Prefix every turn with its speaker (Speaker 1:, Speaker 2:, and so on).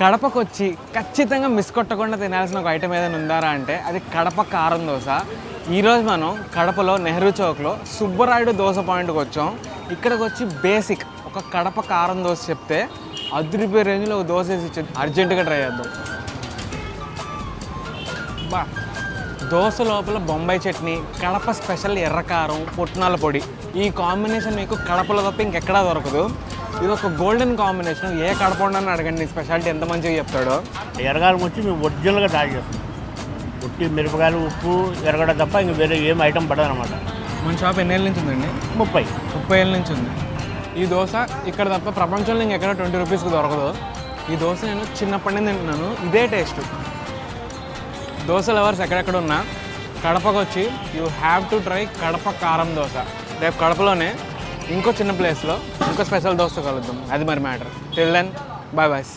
Speaker 1: కడపకు వచ్చి ఖచ్చితంగా మిస్ కొట్టకుండా తినాల్సిన ఒక ఐటమ్ ఏదైనా ఉందారా అంటే అది కడప కారం దోశ. ఈరోజు మనం కడపలో నెహ్రూ చౌక్లో సుబ్బరాయుడు దోశ పాయింట్కి వచ్చాం. ఇక్కడికి వచ్చి బేసిక్ ఒక కడప కారం దోశ చెప్తే అదిరిపోయే రేంజ్లో ఒక దోశ వేసి ఇచ్చింది. అర్జెంటుగా ట్రై చేద్దాం. బా దోశ లోపల బొంబాయి చట్నీ కడప స్పెషల్ ఎర్రకారం పుట్నాల పొడి. ఈ కాంబినేషన్ మీకు కడపలో తప్ప ఇంకెక్కడా దొరకదు. ఇది ఒక గోల్డెన్ కాంబినేషన్ ఏ కడప ఉండని అడగండి స్పెషాలిటీ ఎంత మంచిగా చెప్తాడో.
Speaker 2: ఎరగాయలు వచ్చి మేము ఒరిజినల్గా తయారు చేస్తాం. ఉట్టి మిరపకాయలు ఉప్పు ఎరగడ తప్ప ఇంక వేరే ఏం ఐటమ్ పడదు అనమాట
Speaker 1: మన షాప్ ఎన్నేళ్ళ నుంచి ఉందండి?
Speaker 2: ముప్పై.
Speaker 1: ముప్పై ఏళ్ళ నుంచి ఉంది. ఈ దోశ ఇక్కడ తప్ప ప్రపంచంలో ఇంకెక్కడ ట్వంటీ రూపీస్కి దొరకదు. ఈ దోశ నేను చిన్నప్పటి నుంచి తింటున్నాను. ఇదే టేస్ట్ దోశ లవర్స్ ఎక్కడెక్కడ ఉన్నా కడపకు వచ్చి you have to try Kadapa karam dosa. రేపు కడపలోనే ఇంకో చిన్న ప్లేస్లో ఇంకో స్పెషల్ దోశ కలుద్దాం. అది మరి matter till then bye boys